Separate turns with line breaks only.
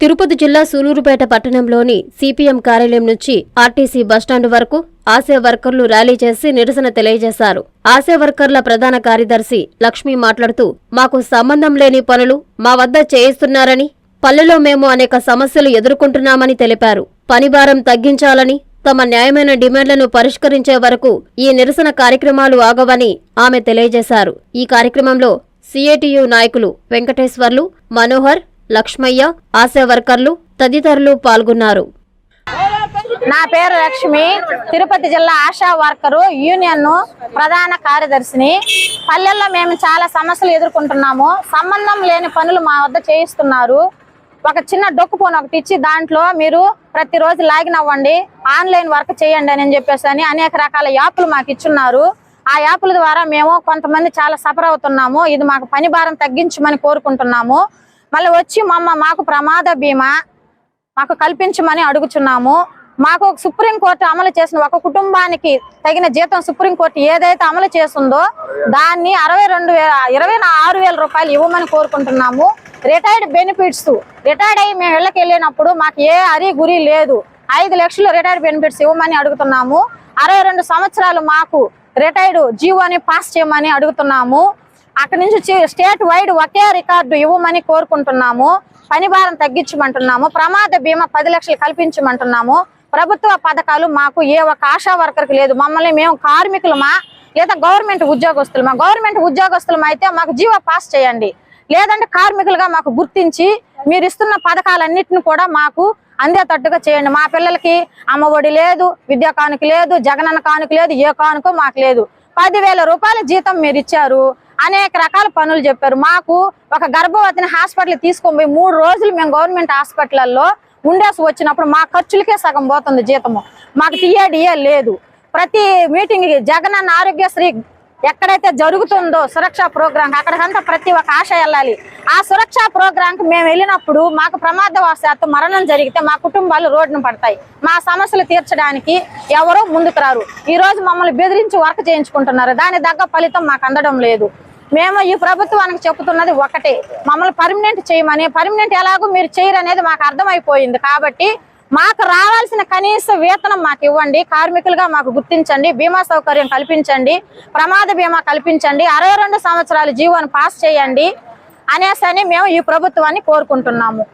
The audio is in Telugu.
తిరుపతి జిల్లా సూలూరుపేట పట్టణంలోని సిపిఎం కార్యాలయం నుంచి ఆర్టీసీ బస్టాండ్ వరకు ఆశా వర్కర్లు ర్యాలీ చేసి నిరసన తెలియజేశారు. ఆశా వర్కర్ల ప్రధాన కార్యదర్శి లక్ష్మి మాట్లాడుతూ మాకు సంబంధం లేని పనులు మా వద్ద చేయిస్తున్నారని పల్లెలో మేము అనేక సమస్యలు ఎదుర్కొంటున్నామని తెలిపారు. పనిభారం తగ్గించాలని తమ న్యాయమైన డిమాండ్లను పరిష్కరించే వరకు ఈ నిరసన కార్యక్రమాలు ఆగవని ఆమె తెలియజేశారు. ఈ కార్యక్రమంలో సిఐటియు నాయకులు వెంకటేశ్వర్లు మనోహర్ లక్ష్మయ్య ఆశా వర్కర్లు తదితరులు పాల్గొన్నారు.
నా పేరు లక్ష్మి. తిరుపతి జిల్లా ఆశా వర్కరు యూనియన్ ప్రధాన కార్యదర్శిని. పల్లెల్లో మేము చాలా సమస్యలు ఎదుర్కొంటున్నాము. సంబంధం లేని పనులు మా వద్ద చేయిస్తున్నారు. ఒక చిన్న డొక్కు ఫోన్ ఒకటి ఇచ్చి దాంట్లో మీరు ప్రతిరోజు లాగిన్ అవ్వండి. ఆన్లైన్ వర్క్ చేయండి అని చెప్పేసి అని అనేక రకాల యాప్లు మాకు ఇచ్చున్నారు. ఆ యాప్ల ద్వారా మేము కొంతమంది చాలా సఫర్ అవుతున్నాము. ఇది మాకు పని భారం తగ్గించమని కోరుకుంటున్నాము. మళ్ళీ వచ్చి మమ్మ మాకు ప్రమాద బీమా మాకు కల్పించమని అడుగుచున్నాము. మాకు ఒక సుప్రీంకోర్టు అమలు చేసిన ఒక కుటుంబానికి తగిన జీతం సుప్రీంకోర్టు ఏదైతే అమలు చేస్తుందో దాన్ని అరవై రెండు వేల ఇరవై ఆరు వేల రూపాయలు ఇవ్వమని కోరుకుంటున్నాము. రిటైర్డ్ బెనిఫిట్స్ రిటైర్డ్ అయ్యి మేము ఇళ్ళకి వెళ్ళినప్పుడు మాకు ఏ అరి గురి లేదు. ఐదు లక్షలు రిటైర్డ్ బెనిఫిట్స్ ఇవ్వమని అడుగుతున్నాము. అరవై రెండు సంవత్సరాలు మాకు రిటైర్డ్ జీవోని పాస్ చేయమని అడుగుతున్నాము. అక్కడి నుంచి స్టేట్ వైడ్ ఒకే రికార్డు ఇవ్వమని కోరుకుంటున్నాము. పని భారం తగ్గించమంటున్నాము. ప్రమాద బీమా పది లక్షలు కల్పించమంటున్నాము. ప్రభుత్వ పథకాలు మాకు ఏ ఒక్క ఆశా వర్కర్కి లేదు. మమ్మల్ని మేము కార్మికులమా లేదా గవర్నమెంట్ ఉద్యోగస్తులమా? గవర్నమెంట్ ఉద్యోగస్తులం అయితే మాకు జీవో పాస్ చేయండి. లేదంటే కార్మికులుగా మాకు గుర్తించి మీరు ఇస్తున్న పథకాలన్నిటిని కూడా మాకు అందేటట్టుగా చేయండి. మా పిల్లలకి అమ్మఒడి లేదు విద్యా కానుక లేదు జగనన్న కానుక లేదు ఏ కానుక మాకు లేదు. పదివేల రూపాయల జీతం మీరు ఇచ్చారు. అనేక రకాల పనులు చెప్పారు. మాకు ఒక గర్భవతిని హాస్పిటల్ తీసుకొని పోయి మూడు రోజులు మేము గవర్నమెంట్ హాస్పిటల్లో ఉండేసి వచ్చినప్పుడు మా ఖర్చులకే సగం పోతుంది జీతము. మాకు టీఏడిఏ లేదు. ప్రతి మీటింగ్ జగనన్న ఆరోగ్యశ్రీ ఎక్కడైతే జరుగుతుందో సురక్ష ప్రోగ్రాం అక్కడికంతా ప్రతి ఒక్క ఆశ వెళ్ళాలి. ఆ సురక్ష ప్రోగ్రాంకి మేము వెళ్ళినప్పుడు మాకు ప్రమాదవశాత్తు మరణం జరిగితే మా కుటుంబాలు రోడ్డున పడతాయి. మా సమస్యలు తీర్చడానికి ఎవరో ముందుకు రారు. ఈరోజు మమ్మల్ని బెదిరించి వర్క్ చేయించుకుంటున్నారు. దాని తగ్గ ఫలితం మాకు అందడం లేదు. మేము ఈ ప్రభుత్వానికి చెబుతున్నది ఒకటే. మమ్మల్ని పర్మనెంట్ చేయమని పర్మనెంట్ ఎలాగో మీరు చేయరు అనేది మాకు అర్థమైపోయింది కాబట్టి మాకు రావాల్సిన కనీస వేతనం మాకు ఇవ్వండి కార్మికులుగా మాకు గుర్తించండి బీమా సౌకర్యం కల్పించండి ప్రమాద బీమా కల్పించండి అరవై రెండు సంవత్సరాలు జీవోను పాస్ చేయండి అనేసి అని మేము ఈ ప్రభుత్వాన్ని కోరుకుంటున్నాము.